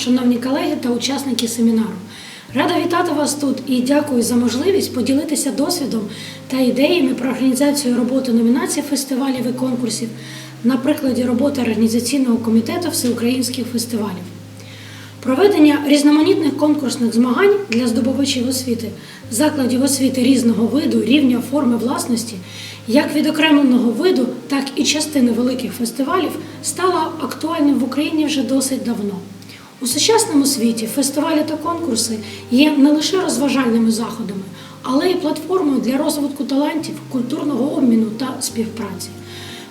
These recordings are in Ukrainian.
шановні колеги та учасники семінару. Рада вітати вас тут і дякую за можливість поділитися досвідом та ідеями про організацію роботи номінацій фестивалів і конкурсів на прикладі роботи організаційного комітету всеукраїнських фестивалів. Проведення різноманітних конкурсних змагань для здобувачів освіти, закладів освіти різного виду, рівня форми власності, як відокремленого виду, так і частини великих фестивалів стало актуальним в Україні вже досить давно. У сучасному світі фестивалі та конкурси є не лише розважальними заходами, але й платформою для розвитку талантів, культурного обміну та співпраці.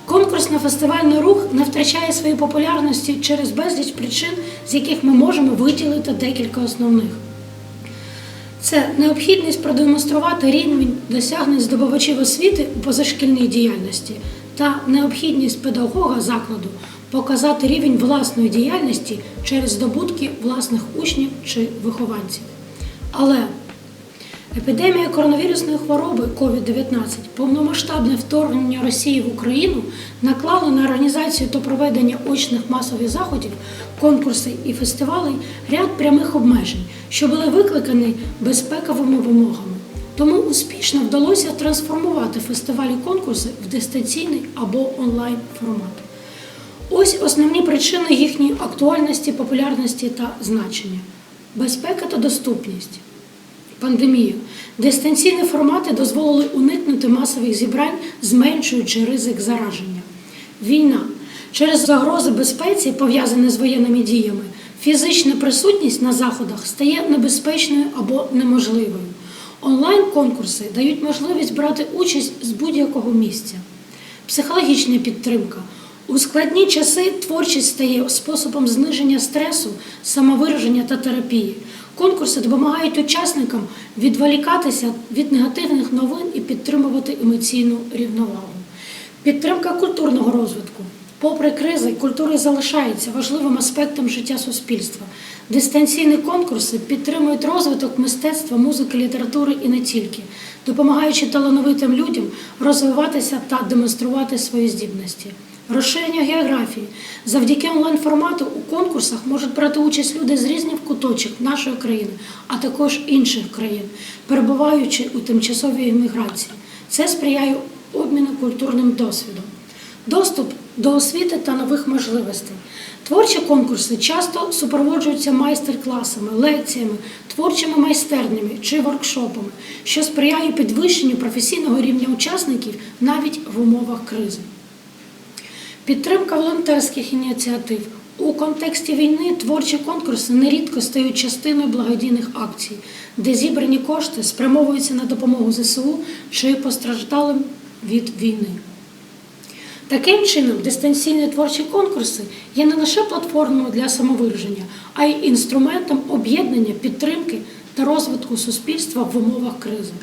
Конкурсно-фестивальний рух не втрачає своєї популярності через безліч причин, з яких ми можемо виділити декілька основних. Це необхідність продемонструвати рівень досягнень здобувачів освіти у позашкільній діяльності та необхідність педагога закладу показати рівень власної діяльності через здобутки власних учнів чи вихованців. Але Епідемія коронавірусної хвороби COVID-19, повномасштабне вторгнення Росії в Україну наклало на організацію та проведення очних масових заходів, конкурси і фестивалей ряд прямих обмежень, що були викликані безпековими вимогами. Тому успішно вдалося трансформувати фестивалі конкурси в дистанційний або онлайн формат. Ось основні причини їхньої актуальності, популярності та значення: безпека та доступність. Пандемія. Дистанційні формати дозволили уникнути масових зібрань, зменшуючи ризик зараження. Війна. Через загрози безпеці, пов'язані з воєнними діями, фізична присутність на заходах стає небезпечною або неможливою. Онлайн-конкурси дають можливість брати участь з будь-якого місця. Психологічна підтримка. У складні часи творчість стає способом зниження стресу, самовираження та терапії. Конкурси допомагають учасникам відволікатися від негативних новин і підтримувати емоційну рівновагу. Підтримка культурного розвитку. Попри кризи, культура залишається важливим аспектом життя суспільства. Дистанційні конкурси підтримують розвиток мистецтва, музики, літератури і не тільки, допомагаючи талановитим людям розвиватися та демонструвати свої здібності. Розширення географії. Завдяки онлайн-формату у конкурсах можуть брати участь люди з різних куточок нашої країни, а також інших країн, перебуваючи у тимчасовій імміграції. Це сприяє обміну культурним досвідом. Доступ до освіти та нових можливостей. Творчі конкурси часто супроводжуються майстер-класами, лекціями, творчими майстернями чи воркшопами, що сприяє підвищенню професійного рівня учасників навіть в умовах кризи. Підтримка волонтерських ініціатив. У контексті війни творчі конкурси нерідко стають частиною благодійних акцій, де зібрані кошти спрямовуються на допомогу ЗСУ чи постраждалим від війни. Таким чином, дистанційні творчі конкурси є не лише платформою для самовираження, а й інструментом об'єднання, підтримки та розвитку суспільства в умовах кризи.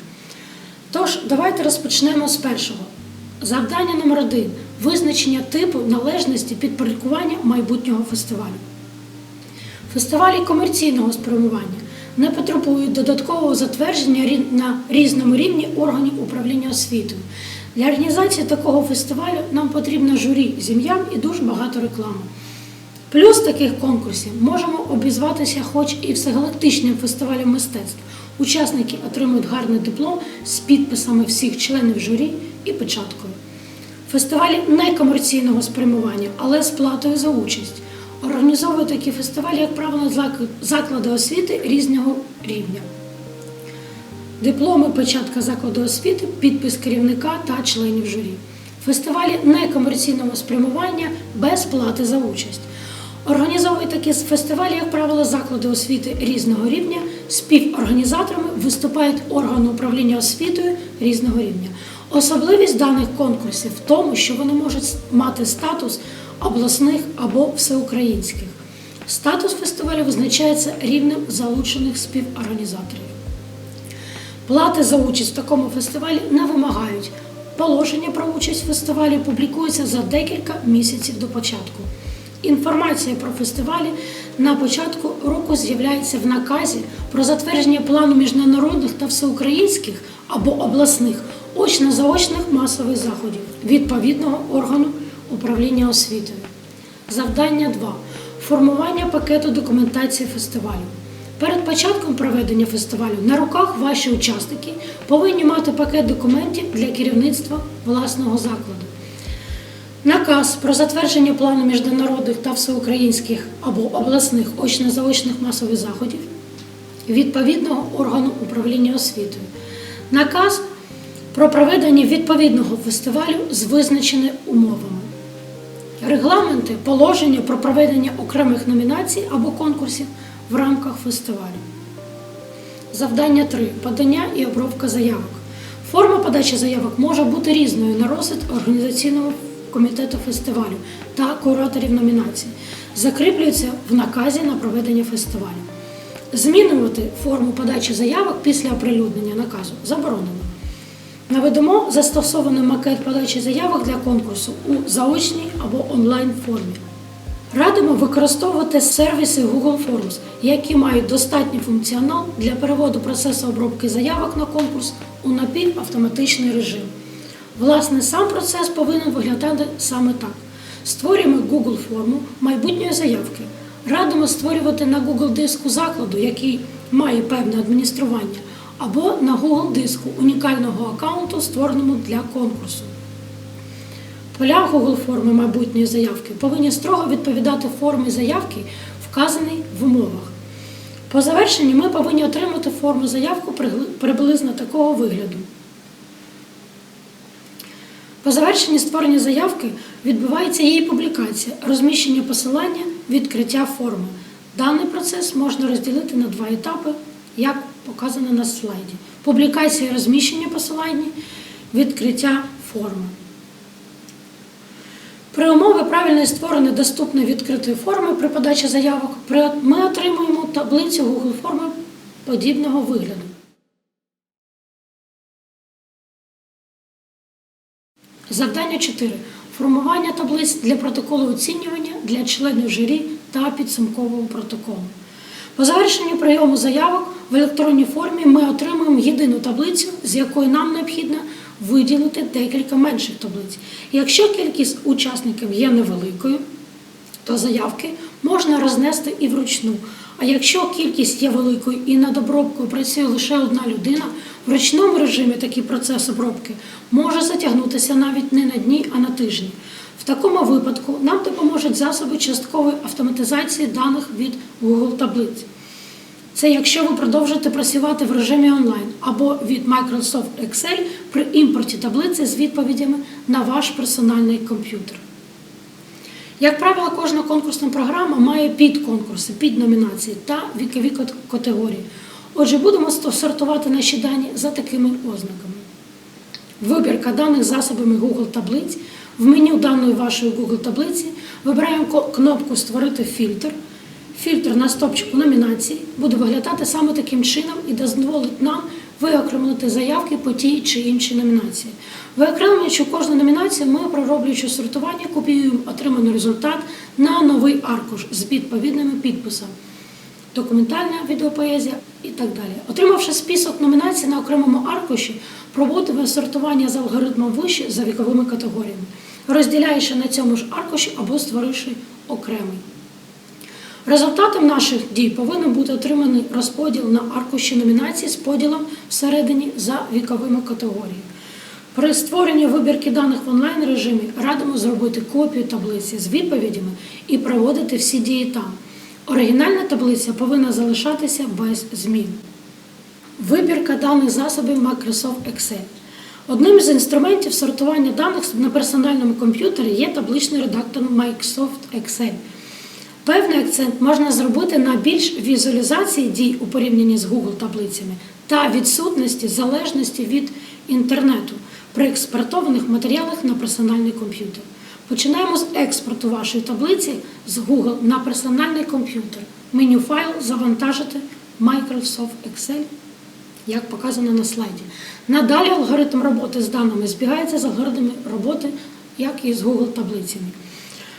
Тож, давайте розпочнемо з першого. Завдання номер один визначення типу належності підпорядкування майбутнього фестивалю. Фестивалі комерційного спрямування не потребують додаткового затвердження на різному рівні органів управління освітою. Для організації такого фестивалю нам потрібно журі з ім'ям і дуже багато реклами. Плюс таких конкурсів можемо обізватися хоч і всегалактичним фестивалем мистецтв. Учасники отримують гарний диплом з підписами всіх членів журі і печаткою. Фестивалі некомерційного спрямування, але з платою за участь. Організовують такі фестивалі, як правило, зак- заклади освіти різного рівня. Дипломи, печатка закладу освіти, підпис керівника та членів журі. Фестивалі некомерційного спрямування без плати за участь. Організовують такі фестивалі, як правило, заклади освіти різного рівня. Співорганізаторами виступають органи управління освітою різного рівня. Особливість даних конкурсів в тому, що вони можуть мати статус обласних або всеукраїнських. Статус фестивалю визначається рівнем залучених співорганізаторів. Плати за участь в такому фестивалі не вимагають. Положення про участь в фестивалі публікується за декілька місяців до початку. Інформація про фестивалі на початку року з'являється в наказі про затвердження плану міжнародних та всеукраїнських або обласних очно-заочних масових заходів відповідного органу управління освітою. Завдання 2. Формування пакету документації фестивалю. Перед початком проведення фестивалю на руках ваші учасники повинні мати пакет документів для керівництва власного закладу. Наказ про затвердження плану міжнародних та всеукраїнських або обласних очно-заочних масових заходів відповідного органу управління освітою. Наказ про проведення відповідного фестивалю з визначеними умовами. Регламенти, положення про проведення окремих номінацій або конкурсів в рамках фестивалю. Завдання 3. Подання і обробка заявок. Форма подачі заявок може бути різною на розсуд організаційного комітету фестивалю та кураторів номінацій. Закріплюється в наказі на проведення фестивалю. Змінювати форму подачі заявок після оприлюднення наказу заборонено. Наведемо застосований макет подачі заявок для конкурсу у заочній або онлайн формі. Радимо використовувати сервіси Google Forms, які мають достатній функціонал для переводу процесу обробки заявок на конкурс у напівавтоматичний режим. Власне, сам процес повинен виглядати саме так: створюємо Google форму майбутньої заявки. Радимо створювати на Google диску закладу, який має певне адміністрування, або на Google диску унікального аккаунту, створеному для конкурсу. Поля Google форми майбутньої заявки повинні строго відповідати формі заявки, вказаній в умовах. По завершенні ми повинні отримати форму заявку приблизно такого вигляду. По завершенні створення заявки відбувається її публікація, розміщення посилання, відкриття форми. Даний процес можна розділити на два етапи, як показано на слайді: публікація і розміщення посилання, відкриття форми. При умові правильно створеної доступної відкритої форми при подачі заявок ми отримуємо таблицю Google форми подібного вигляду. Завдання 4. Формування таблиць для протоколу оцінювання для членів журі та підсумкового протоколу. По завершенні прийому заявок в електронній формі ми отримуємо єдину таблицю, з якої нам необхідно виділити декілька менших таблиць. Якщо кількість учасників є невеликою, то заявки можна рознести і вручну. А якщо кількість є великою і над обробкою працює лише одна людина, в ручному режимі такий процес обробки може затягнутися навіть не на дні, а на тижні. В такому випадку нам допоможуть засоби часткової автоматизації даних від Google таблиць. Це якщо ви продовжите працювати в режимі онлайн або від Microsoft Excel при імпорті таблиці з відповідями на ваш персональний комп'ютер. Як правило, кожна конкурсна програма має підконкурси, підномінації та вікові категорії. Отже, будемо сортувати наші дані за такими ознаками. Вибірка даних засобами Google таблиць. В меню даної вашої Google таблиці вибираємо кнопку Створити фільтр. Фільтр на стопчику номінації буде виглядати саме таким чином і дозволить нам виокремити заявки по тій чи іншій номінації. Виокремлюючи кожну номінацію, ми, пророблюючи сортування, копіюємо отриманий результат на новий аркуш з відповідними підписами документальна відеопоезія і так далі. Отримавши список номінацій на окремому аркуші, проводимо сортування за алгоритмом вище за віковими категоріями, розділяючи на цьому ж аркуші або створивши окремий. Результатом наших дій повинен бути отриманий розподіл на аркуші номінацій з поділом всередині за віковими категоріями. При створенні вибірки даних в онлайн режимі радимо зробити копію таблиці з відповідями і проводити всі дії там. Оригінальна таблиця повинна залишатися без змін. Вибірка даних засобів Microsoft Excel. Одним з інструментів сортування даних на персональному комп'ютері є табличний редактор Microsoft Excel. Певний акцент можна зробити на більш візуалізації дій у порівнянні з Google таблицями та відсутності залежності від інтернету при експортованих матеріалах на персональний комп'ютер. Починаємо з експорту вашої таблиці з Google на персональний комп'ютер. Меню файл завантажити Microsoft Excel, як показано на слайді. Надалі алгоритм роботи з даними збігається з алгоритмами роботи, як і з Google таблицями.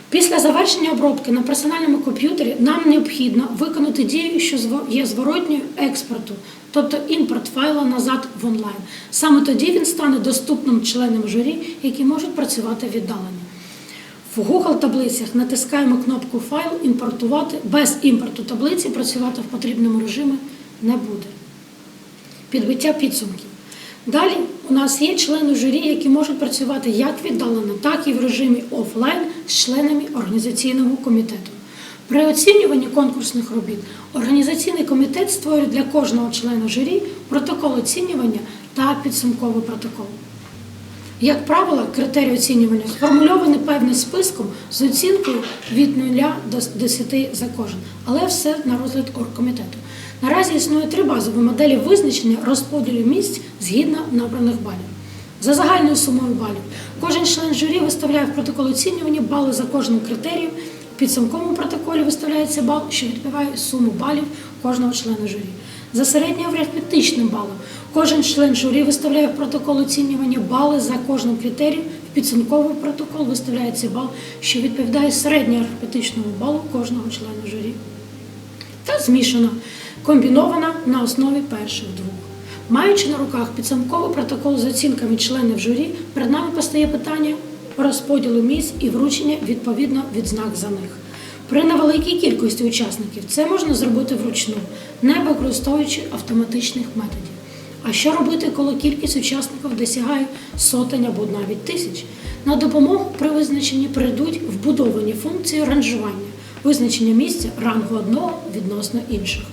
Після завершення обробки на персональному комп'ютері нам необхідно виконати дію, що є зворотньою експорту, тобто імпорт файла назад в онлайн. Саме тоді він стане доступним членам журі, які можуть працювати віддалено. В Google таблицях натискаємо кнопку Файл імпортувати. Без імпорту таблиці працювати в потрібному режимі не буде. Підбиття підсумків. Далі у нас є члени журі, які можуть працювати як віддалено, так і в режимі офлайн з членами організаційного комітету. При оцінюванні конкурсних робіт організаційний комітет створює для кожного члена журі протокол оцінювання та підсумковий протокол. Як правило, критерії оцінювання сформульовані певним списком з оцінкою від 0 до 10 за кожен, але все на розгляд оргкомітету. Наразі існує три базові моделі визначення розподілу місць згідно набраних балів. За загальною сумою балів кожен член журі виставляє в протокол оцінювання бали за кожним критерієм. В підсумковому протоколі виставляється бал, що відбиває суму балів кожного члена журі. За середньоарифметичним балом кожен член журі виставляє в протокол оцінювання бали за кожним критерієм. В підсумковий протокол виставляється бал, що відповідає середньоарифметичному балу кожного члена журі та змішана, комбінована на основі перших двох. Маючи на руках підсумковий протокол з оцінками членів журі, перед нами постає питання розподілу місць і вручення відповідно відзнак за них. При невеликій кількості учасників це можна зробити вручну, не використовуючи автоматичних методів. А що робити, коли кількість учасників досягає сотень або навіть тисяч? На допомогу при визначенні прийдуть вбудовані функції ранжування, визначення місця рангу одного відносно інших.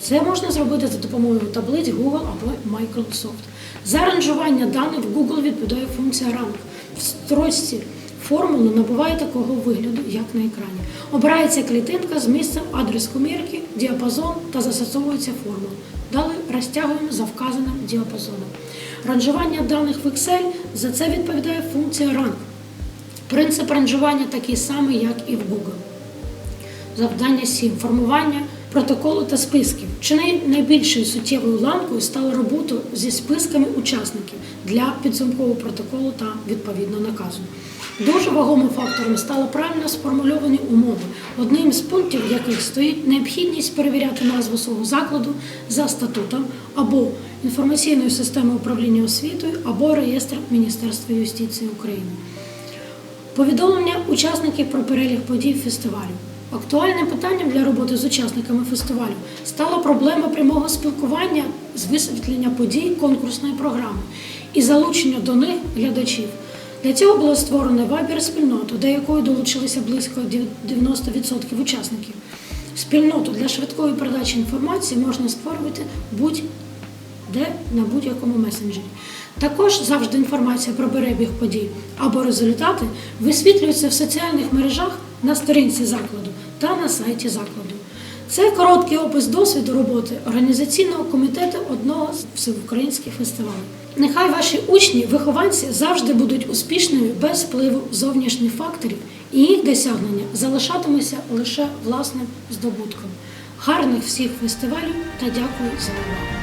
Це можна зробити за допомогою таблиць Google або Microsoft. За ранжування даних в Google відповідає функція ранг. В строчці формулу набуває такого вигляду, як на екрані. Обирається клітинка з місцем адрес комірки, діапазон та застосовується формула. Далі розтягуємо за вказаним діапазоном. Ранжування даних в Excel за це відповідає функція ранг. Принцип ранжування такий самий, як і в Google. Завдання 7. Формування протоколу та списків. Чи най- найбільшою суттєвою ланкою стала робота зі списками учасників для підсумкового протоколу та відповідно наказу. Дуже вагомим фактором стали правильно сформульовані умови, одним з пунктів яких стоїть необхідність перевіряти назву свого закладу за статутом або інформаційною системою управління освітою, або реєстром Міністерства юстиції України. Повідомлення учасників про перелік подій фестивалю. Актуальним питанням для роботи з учасниками фестивалю стала проблема прямого спілкування з висвітлення подій конкурсної програми і залучення до них глядачів. Для цього було створено вайбер спільноту, до якої долучилися близько 90% учасників. Спільноту для швидкої передачі інформації можна створювати будь-де на будь-якому месенджері. Також завжди інформація про перебіг подій або результати висвітлюється в соціальних мережах на сторінці закладу та на сайті закладу. Це короткий опис досвіду роботи організаційного комітету одного з всеукраїнських фестивалів. Нехай ваші учні, вихованці завжди будуть успішними без впливу зовнішніх факторів, і їх досягнення залишатимуться лише власним здобутком. Гарних всіх фестивалів та дякую за увагу!